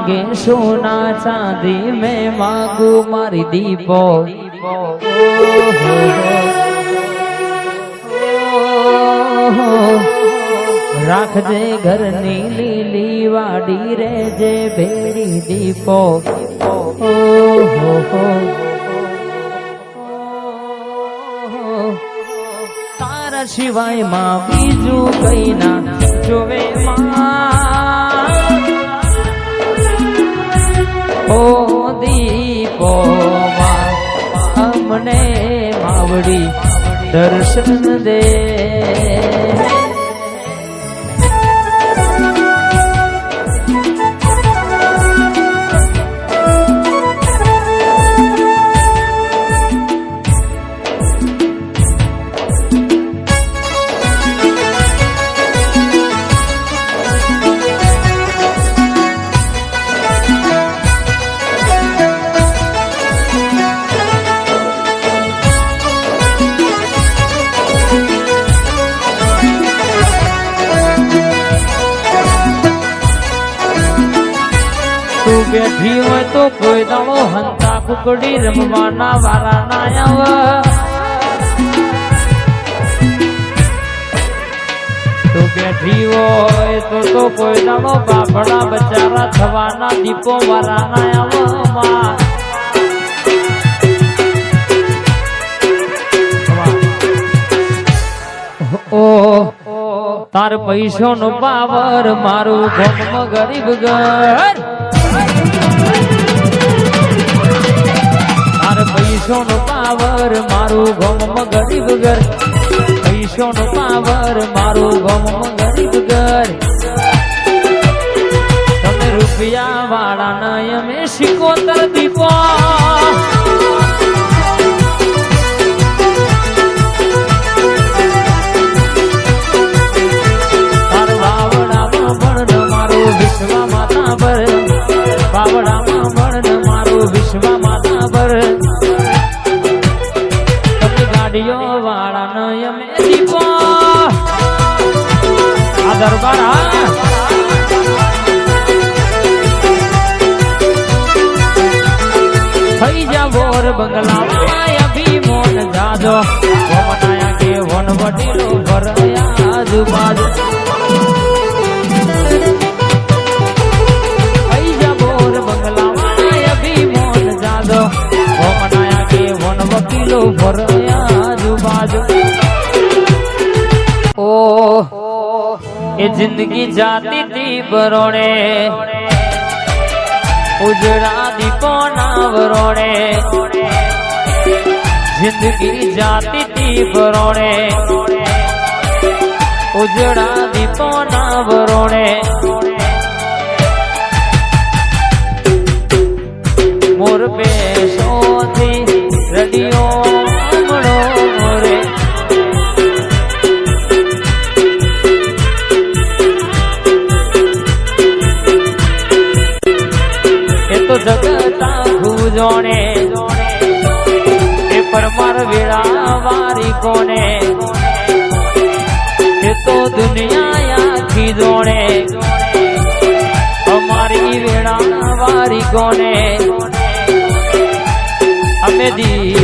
માગે સોના ચાંદી મેં માગું મારી દીપો. રાખજે ઘરની લીલી વાડી રે જે ભેરી દીપો. તારા સિવાયમાં બીજું કઈ ના. જોવે માં દર્શન દે. તો કોઈ દાડો હંતા કુકડી રમવાના વારા ના આવે. તો બેઠી હોય તો તો કોઈ દાડો બાપડા બચારા થવાના દીપો વારા ના આવે તાર પૈસો નો પાવર મારું ગરીબ ઘર. પૈસો નો પાવર, મારું ગમ ગરીબ ઘર પૈસો નો પાવર, મારું ગમ ગરીબ ઘર તમે રૂપિયા વાળા નય અમે શિકોતર દીપો. માતા પર. વાવડામાં ભણ મારું વિશ્વ માતા તમે ગાડીઓ વાળા નો અમે દીપો આ દરબાર હા થઈ જા બોર બંગલામાં અભિમોન જાજો વમનાયા કે વન વડીલો ભરયા આજુબાજુ થઈ જા બોર બંગલામાં અભિમોન જાજો વમનાયા કે ભરયા આજુબાજુ ઓ એ જિંદગી જાતી તી બરોણે ઉજળા દીપો ના વરોણે જિંદગી જાતી તી વરોણે ઉજળા દીપો ના વરોણે મોર બેસોથી રડિયો વારી કોને એ તો દુનિયા આખી જોણે અમારી વેળા વારી કોને અમે દીપોથી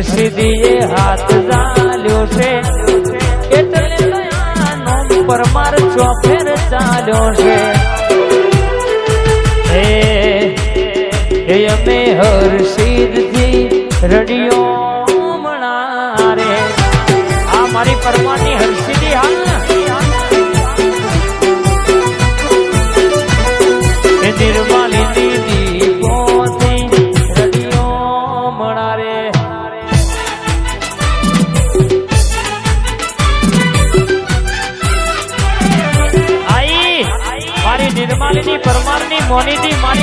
જેવી હાથ ચાલ્યો છે. એટલે પરમાર છો ફેર ચાલ્યો છે. એ અમે હર્ષિદથી રડિયો મણારે. મારી પરમારની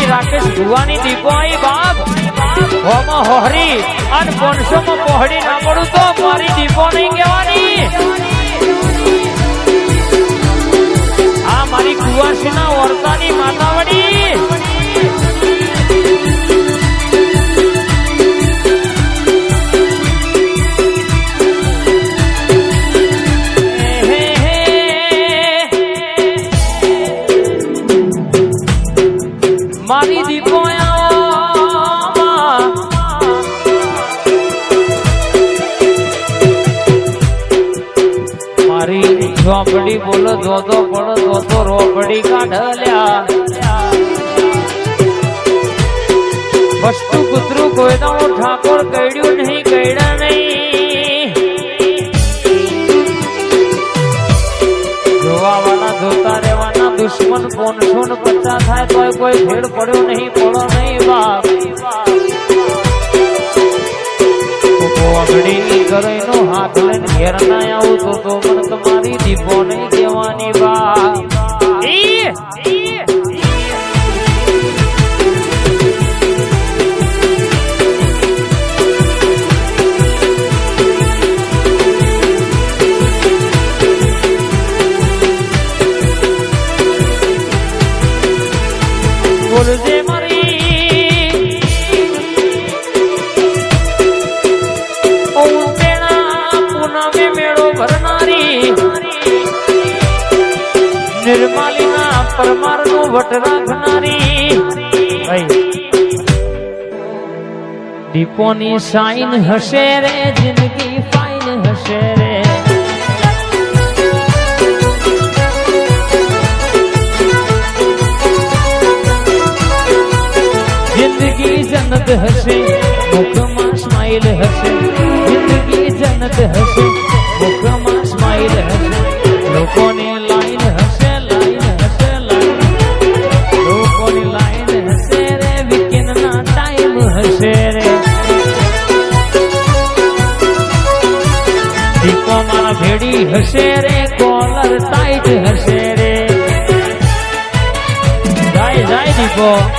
રાકેશ ભુવાની દીપો બાપ. હોમાં હોહરી અને પોનસોમાં પહોળી ના પડું તો મારી દીપો નહીં કહેવાની. આ મારી કુવાસીના વર્તાની માતાવડી. હે ઝોપડી બોલો દોધો પડો દોધો રોકડી કાઢલ્યા. વસ્તુ કૂતરું કોઈ તો ઠાકોર કઈડ્યું નહીં કઈડા નહીં. જોવાવાના જોતા રહેવાના દુશ્મન પોનસો ને પચાસ થાય તોય કોઈ ભેડ પડ્યો નહીં પડો નહીં બાપ. કોગડી કરઈનો હાથ લઈને ઘેર ના આવું તો તો નિર્માલીના પરમારનું વટ રાખનારી દીપોની સાઈન હશે રે, જિંદગી ફાઈન હશે રે. જિંદગી જન્નત હશે, મુખમાં સ્માઈલ હશે. જિંદગી જન્નત હશે, મુખમાં સ્માઈલ હશે. લોકોની ભેડી હશે રે કોલર ટાઈટ હશે રે. જાય જાય દીપો.